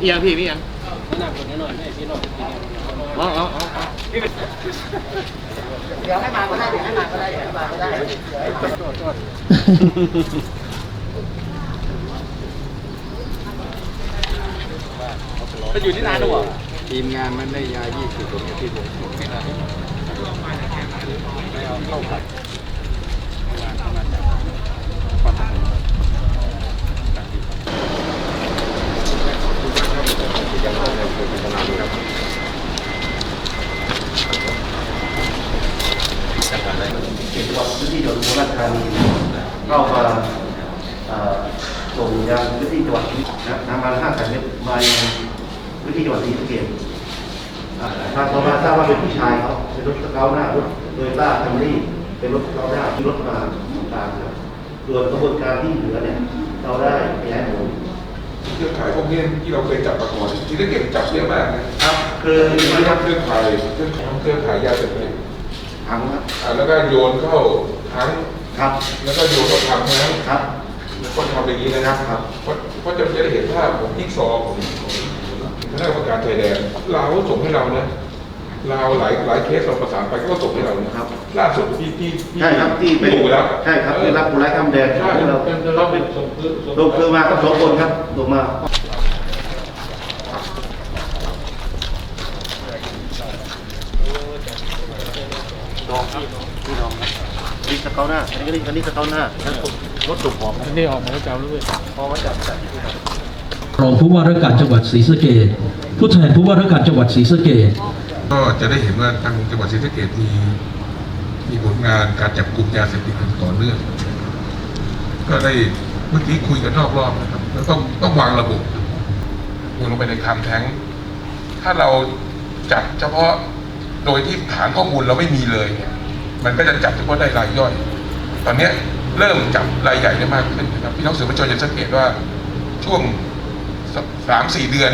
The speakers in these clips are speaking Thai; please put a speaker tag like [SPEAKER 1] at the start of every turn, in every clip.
[SPEAKER 1] อีหยงพี่พี่หยัง
[SPEAKER 2] อ๋อ
[SPEAKER 1] อ๋ออ๋ออ๋อ
[SPEAKER 3] เดี๋ยวให้มาก็ได้เดี๋ยวให้มาก็ได้เดี๋ยวให้มาก็ได้
[SPEAKER 1] จะอยู่ที่น้านหรอ
[SPEAKER 2] ทีมงานมันได้ยายี่สิบตัวที่ผมส่งให้เราไม่เอาเข้าไป ส่
[SPEAKER 3] งยังพื้นที่จังหวัดนะน้ำมันห้าแสนเมตรมายังพื้นที่จังหวัดศรีสะเกษทางชาวบ้าทราบว่าเป็นผู้ชายเขาเป็นรถสเกาหน้ารถโดยต้าคัมรี่เป็นรถสเกาหน้าที่รถมาต่างครับส่วนกระบวนการที่เหลือเนี่ยเราได้ขยายผล
[SPEAKER 4] เครือข่ายพวกนี้ที่เราเคยจับมาก่อนที่ได้เก็บจับเยอะมากนะครับ
[SPEAKER 3] คือ
[SPEAKER 4] คือ
[SPEAKER 3] มั
[SPEAKER 4] มันน
[SPEAKER 3] ครับ
[SPEAKER 4] เครือข่ายเครือข่ายเครือข่ายยาเสพติด
[SPEAKER 3] ถังครับ
[SPEAKER 4] แล้วก็โยนเข้าทั้ง
[SPEAKER 3] ครับ
[SPEAKER 4] แล้วก็โยนเข้าทั้ง
[SPEAKER 3] ครับ
[SPEAKER 4] ก็ทำอย่างนี้นะครับ
[SPEAKER 3] ครับ
[SPEAKER 4] เพราะเพราะจะจะได้เห็นภาพของจิ๊กซอว์ของของคณะกรรมการชายแดนลาวก็ส่งให้เรานะลาวหลายหลายเคสเราประสานไปก็ส่งให้เรานะครับ ล่าสุดที่ที่ที่
[SPEAKER 3] ใช่ครับที่เป็น
[SPEAKER 4] ถูกแล้ว
[SPEAKER 3] ใช่ครับที่รับผู้ร้ายข้ามแดน
[SPEAKER 4] ใช่
[SPEAKER 3] ที่เรา
[SPEAKER 4] เป็นเราเป็นส่งคือส่ง
[SPEAKER 3] ลงคือมาก็สองคนครับลงมาดอกพี่พี่ดอกนะนี่สเกาหน้าอันนี้ก็นี่อันนี้สเกาหน้า แล้วรถดุหอม
[SPEAKER 1] นี่ออกมาแล้วจ้าด้วย
[SPEAKER 3] พอมาจับใส่
[SPEAKER 5] รองผู้ว่าราชการจังหวัดศรีสะเกษผู้แทนผู้ว่าราชการจังหวัดศรีสะเกษ
[SPEAKER 4] ก็จะได้เห็นว่าทางจังหวัดศรีสะเกษมีมีผลงานการจับกลุ่มยาเสพติดอย่างต่อเนื่อง ก็ได้เมื่อกี้คุยกันนอกรอบนะครับแล้วต้องต้องวางระบบวางลงไปในคำแท้ง ถ้าเราจับเฉพาะโดยที่ฐานข้อมูลเราไม่มีเลยเนี่ยมันก็จะจับเฉพาะได้รายย่อย ตอนเนี้ย เริ่มจับรายใหญ่ได้มากขึ้นนะครับพี่น้องสื่อมวลชนจะสังเกตว่าช่วงสามสี่เดือน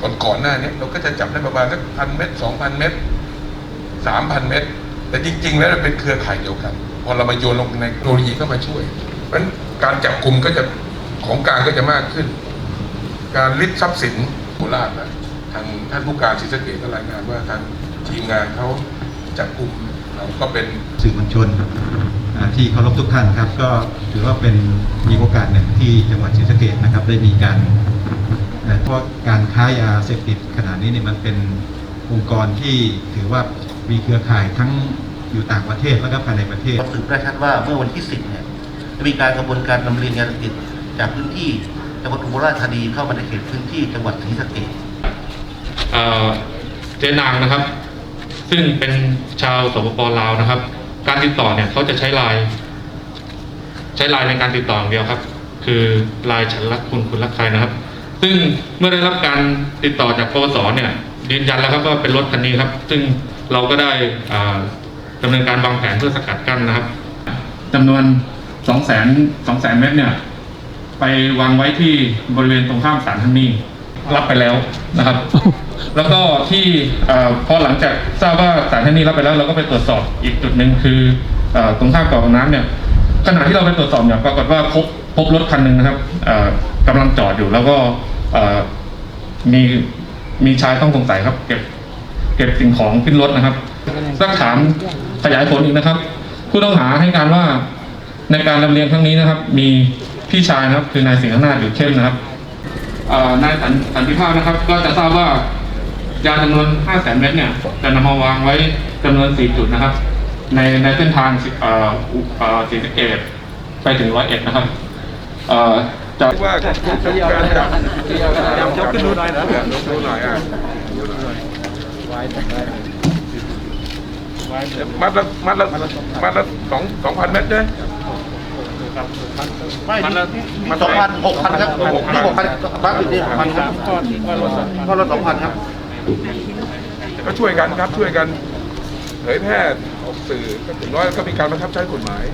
[SPEAKER 4] ก่อนก่อนๆหน้านี้เราก็จะจับได้ประมาณสักพันเม็ดสองพันเม็ดสามพันเม็ดแต่จริง ๆ แล้วเป็นเครือข่ายเดียวกัน พอเรามาโยนลงในเทคโนโลยีก็มาช่วย เพราะฉะนั้นการจับกลุ่มก็จะของกลางก็จะมากขึ้น การริดทรัพย์สินโคราชนะทางท่านผู้การศรีสะเกษก็รายงานว่าทางทีมงานเขาจับกลุ่มเราก็เป็น
[SPEAKER 6] สื่อมวลชน ที่เคารพทุกท่านครับ ก็ถือว่าเป็นมีโอกาสหนึ่งที่จังหวัดศรีสะเกษนะครับ ได้มีการเอ่อเพราะการค้ายาเสพติดขนาดนี้เนี่ยมันเป็นองค์กรที่ถือว่ามีเครือข่ายทั้งอยู่ต่างประเทศแล้วก็ภายในประเทศ
[SPEAKER 3] สืบได้ชัดว่าเมื่อวันที่ 10 เนี่ยจะมีการกระบวนการลำเลียงยาเสพติดจากพื้นที่จังหวัดอุบลราชธานีเข้ามาในเขตพื้นที่จังหวัดศรีสะเกษ
[SPEAKER 7] เอ่อเจ๊นางนะครับ ซึ่งเป็นชาวสปปลาวนะครับ การติดต่อเนี่ยเขาจะใช้ไลน์ใช้ไลน์ในการติดต่ออย่างเดียวครับ คือไลน์ฉันรักคุณคุณรักใครนะครับ ซึ่งเมื่อได้รับการติดต่อจากปวสเนี่ยยืนยันแล้วครับว่าเป็นรถคันนี้ครับ ซึ่งเราก็ได้อ่าดำเนินการวางแผนเพื่อสกัดกั้นนะครับจำนวนสองแสนสองแสนเมตรเนี่ย ไปวางไว้ที่บริเวณตรงข้ามศาลท่านนี่ รับไปแล้วนะครับ แล้วก็ที่พอหลังจากทราบว่าศาลท่านนี่รับไปแล้วเราก็ไปตรวจสอบอีกจุดหนึ่งคืออตรงข้ามเกาะน้ำเนี่ยขณะที่เราไปตรวจสอบเนี่ยปรากฏว่าพบพบรถคันหนึ่งนะครับเอ่อกำลังจอดอยู่แล้วก็มีมีชายต้องสงสัยครับ เก็บเก็บสิ่งของขึ้นรถนะครับสักถามขยายผลอีกนะครับ ผู้ต้องหาให้การว่าในการลำเลียงครั้งนี้นะครับ มีพี่ชายนะครับ คือนายสิงหนาถหรือเข้มนะครับ นายสันสันติภาพนะครับ ก็จะทราบว่ายาจำนวน5แสนเม็ดเนี่ยจะนำมาวางไว้จำนวน 4 จุดนะครับ ในในเส้นทางสิเอ่ออุเอ่อศรีสะเกษไปถึงร้อยเอ็ดนะครับเอ่อจะ
[SPEAKER 4] ว่าการจับจับขึ้นดูหน่อยนะดูหน่อยอะมัดละมัดละมัดละสองสองพันเมตรใช่ ไหม
[SPEAKER 3] ไม่มันสองพันหกพันครับนี่หกพันบ้านอยู่ที่หกพันครับก็ละสองพันครับ
[SPEAKER 4] ก็ช่วยกันครับช่วยกันเผยแพร่ออกสื่อก็ถึงน้อยก็มีการบังคับใช้กฎหมาย